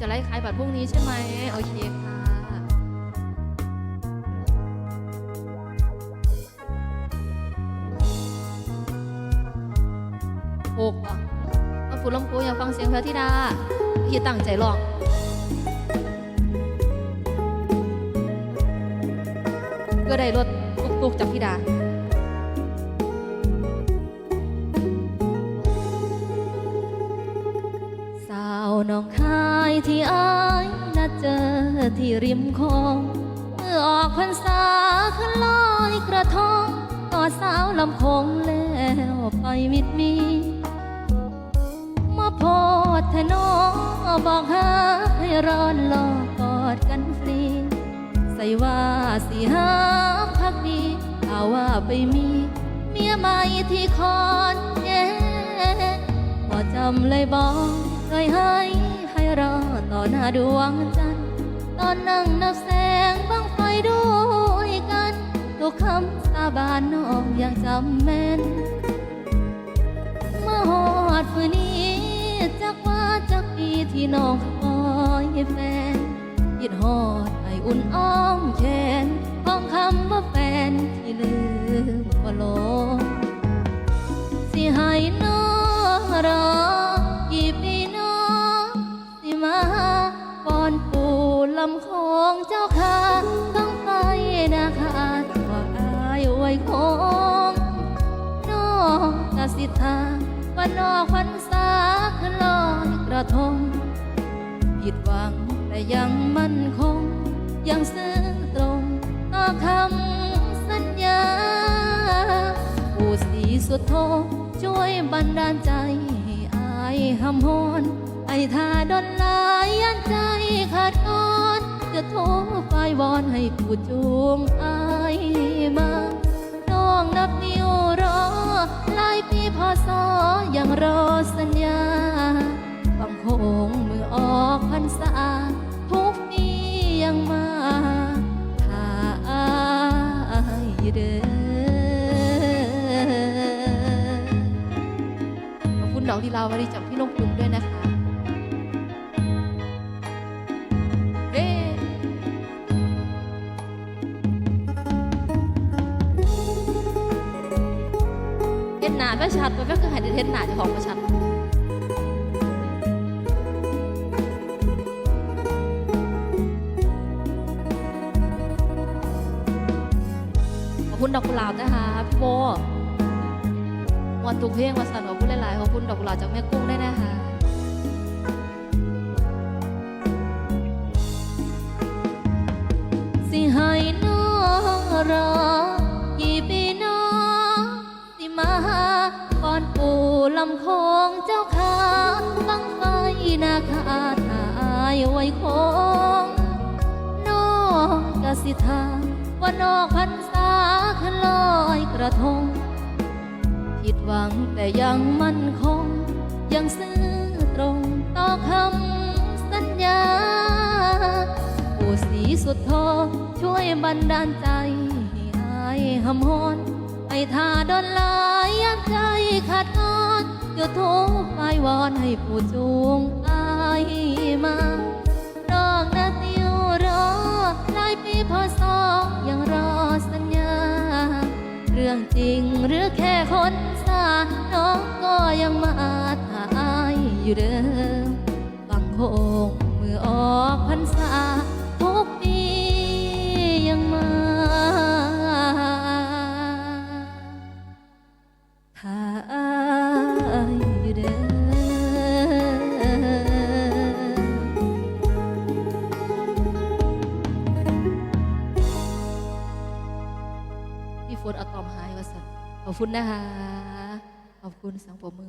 จะไล่ขายบัตรพรุ่งนี้ใช่ไหมโอเคค่ะหกอะมาฝุ่นลำโพงอยากฟังเสียงพรธิดาพี่ตั้งใจร้องเพื่อได้รถตุกๆจากพี่ดา น้องคายที่อายนัดเจอที่ริมคลองเมื่อออกพรรษาขึ้นลอยกระทงต่อสาวลำคงแล้วไปมิดมีมาโพดเทนอบอกหาให้ร้อนรอกอดกันฟรี ใส่ว่าสิหาพักดีถ้าว่าไปมีเมียใหม่ที่คอนแงพอจำเลยบอก เคยให้ให้รอต่อหน้าดวงจันทร์ตอนนั่งนับแสงบังไฟด้วยกัน ทุกคำสาบานน้องยังจำแม่นมาหอดฝืนนี้จักว่าจักปีที่น้องคอยแฟนยิดหอดไออุ่นอ้อมแขนพ้องคำว่าแฟนที่ลืมบ่ลง ยคงนอกกสิทาว่านอกพรรษาขึ้นลอยกระทง ผิดหวังแต่ยังมั่นคง ยังซื่อตรงต่อคำสัญญาผู้สีสุดโทช่วยบันดาลใจให้อายหำหอนไอ้ทาดนลายยันใจขาดอ่อนจะโทรไฟวอนให้ผู้จูงอายมา กับนิ้วรอลายปีพอสอยังรอสัญญาบังคงมือออกพรรษาทุกปียังมาถ้าอายเด้อขอบคุณดอกดีลาวดีจากพี่นกยุงด้วยนะคะ ห็นหนาก็ชัดมันก็คือหายเห็นหนาเจะของก็ชัดขอบคุณดอกกุหลาบนะคะพี่โบวันทุกเพลงมาสั่นขอบคุณหลายๆขอบคุณดอกกุหลาบจากแม่กุ้งด้วยนะคะสิให้น้องรอ ก่อนปู่ลำคงเจ้าขาบังไฟนาคาทายไว้คงน้องกสิทาว่านอกพรรษาขลอยกระทง ผิดหวังแต่ยังมั่นคง ยังซื่อตรงต่อคำสัญญาผู้สีสุดโทช่วยบันดาลใจให้อายหำหอนไอ้ทาดอนลายยันใจขา ดงอนจะโทรไปวอนให้ผู้จูงอายมาน้องนาติวรอหลายปีพอสองยังรอสัญญา เรื่องจริงหรือแค่คนสาน้องก็ยังมาถ่ายอยู่เดิมบางคงมือออกพ ฝนอะตอมหายว่าสันขอบคุณนะคะ ขอบคุณสังปรบมือ